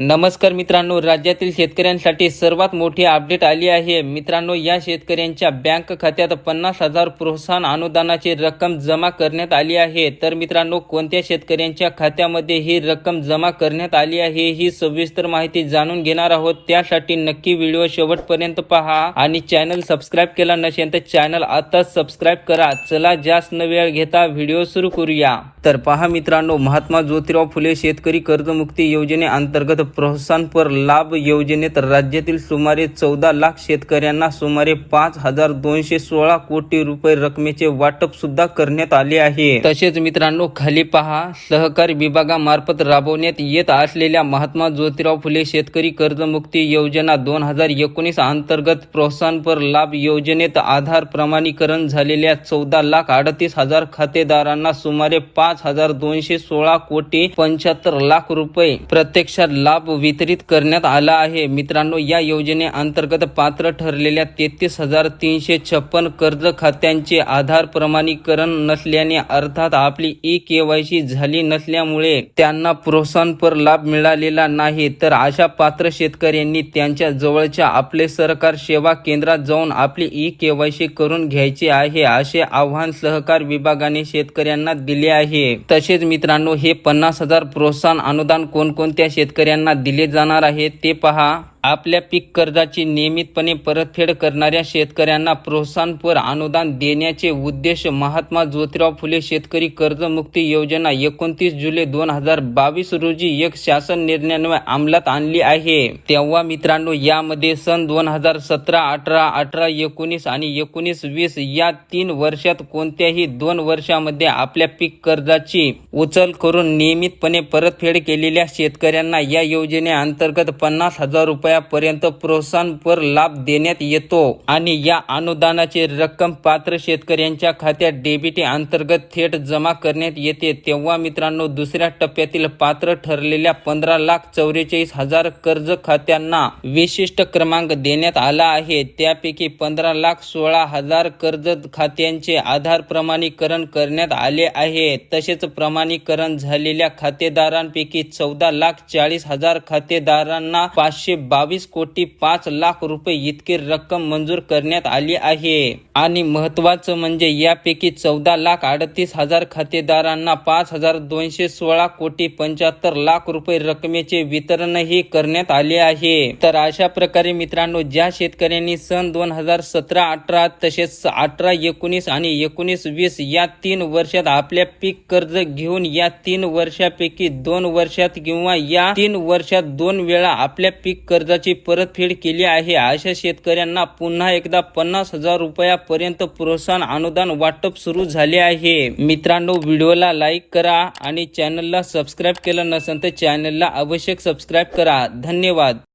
नमस्कार मित्रांनो राज्यातील शेतकऱ्यांसाठी सर्वात मोठी अपडेट आली आहे. मित्रांनो या शेतकऱ्यांच्या बँक खात्यात पन्नास हजार प्रोत्साहन अनुदानाची रक्कम जमा करण्यात आली आहे. तर मित्रांनो कोणत्या शेतकऱ्यांच्या खात्यामध्ये ही रक्कम जमा करण्यात आली आहे ही सविस्तर माहिती जाणून घेणार आहोत. त्यासाठी नक्की व्हिडिओ शेवटपर्यंत पहा आणि चॅनल सबस्क्राईब केला नसेल तर चॅनल आताच सबस्क्राईब करा. चला जास्त न वेळ घेता व्हिडिओ सुरू करूया. तर पहा मित्रांनो महात्मा ज्योतिराव फुले शेतकरी कर्जमुक्ती योजनेअंतर्गत प्रोत्साहनपर लाभ योजनेत राज्यातील सुमारे चौदा लाख शेतकऱ्यांना सुमारे पाच हजार दोनशे सोळा कोटी रुपये रकमेचे वाटप सुद्धा करण्यात आले आहे. तसेच मित्रांनो खाली पहा सहकार विभागामार्फत राबवण्यात येत असलेल्या महात्मा ज्योतिराव फुले शेतकरी कर्जमुक्ती योजना दोन हजार एकोणीस अंतर्गत प्रोत्साहनपर लाभ योजनेत आधार प्रमाणीकरण झालेल्या चौदा लाख अडतीस हजार खातेदारांना सुमारे पाच हजार दोनशे सोळा कोटी पंच्याहत्तर लाख रुपये प्रत्यक्षात लाभ लाभ वितरित करण्यात आला आहे. मित्रांनो या योजनेअंतर्गत पात्र ठरलेल्या तेहतीस हजार तीनशे छप्पन कर्ज खात्यांचे आधार प्रमाणीकरण नसल्याने अर्थात आपली ई केवायसी झाली नसल्यामुळे त्यांना प्रोत्साहनपर लाभ मिळालेला नाही. तर अशा पात्र शेतकऱ्यांनी त्यांच्या जवळच्या आपले सरकार सेवा केंद्रात जाऊन आपली ई केवायसी करून घ्यायची आहे असे आव्हान सहकार विभागाने शेतकऱ्यांना दिले आहे. तसेच मित्रांनो हे पन्नास हजार प्रोत्साहन अनुदान कोणकोणत्या शेतकऱ्यांना दिले जाणार आहे ते पहा. आपल्या पीक कर्जाची नियमितपणे परतफेड करणाऱ्या शेतकऱ्यांना प्रोत्साहनपर अनुदान देण्याचे उद्देश महात्मा ज्योतिराव फुले शेतकरी कर्जमुक्ती योजना एकोणतीस जुलै दोन हजार बावीस रोजी एक शासन निर्णयान्वये अंमलात आणली आहे. तेव्हा मित्रांनो यामध्ये सन दोन हजार सतरा अठरा अठरा एकोणीस आणि एकोणीस वीस या तीन वर्षात कोणत्याही दोन वर्षामध्ये आपल्या पीक कर्जाची उचल करून नियमितपणे परतफेड केलेल्या शेतकऱ्यांना या योजनेअंतर्गत पन्नास हजार रुपये रुपयापर्यंत प्रोत्साहनपर लाभ देण्यात येतो. आणि या अनुदानाची रक्कम पात्र शेतकऱ्यांच्या खात्यात डेबिटी अंतर्गत थेट जमा करण्यात येते. तेव्हा मित्रांनो दुसऱ्या टप्प्यातील पात्र ठरलेल्या पंधरा लाख चौवेचाळीस हजार कर्ज खात्यांना विशिष्ट क्रमांक देण्यात आला आहे. त्यापैकी पंधरा लाख सोळा हजार कर्ज खात्यांचे आधार प्रमाणीकरण करण्यात आले आहे. तसेच प्रमाणीकरण झालेल्या खातेदारांपैकी चौदा लाख चाळीस हजार खातेदारांना पाचशे बावीस कोटी पाच लाख रुपये इतकी रक्कम मंजूर करण्यात आली आहे. आणि महत्वाचं म्हणजे यापैकी चौदा लाख अडतीस हजार खातेदारांना पाच हजार दोनशे सोळा कोटी पंच्याहत्तर लाख रुपये रकमेचे वितरणही करण्यात आले आहे. तर अशा प्रकारे मित्रांनो ज्या शेतकऱ्यांनी सन दोन हजार सतरा अठरा तसेच अठरा एकोणीस आणि एकोणीस वीस या तीन वर्षात आपल्या पीक कर्ज घेऊन या तीन वर्षापैकी दोन वर्षात किंवा या तीन वर्षात दोन वेळा आपल्या पीक कर्ज कर्जाची परतफेड केली आहे. अशा शेतकऱ्यांना पुन्हा एकदा पन्नास हजार रुपयापर्यंत प्रोत्साहन अनुदान वाटप सुरू झाले आहे. मित्रांनो व्हिडिओला लाईक करा आणि चॅनलला सबस्क्राईब केलं नसेल तर चॅनलला आवश्यक सबस्क्राईब करा. धन्यवाद.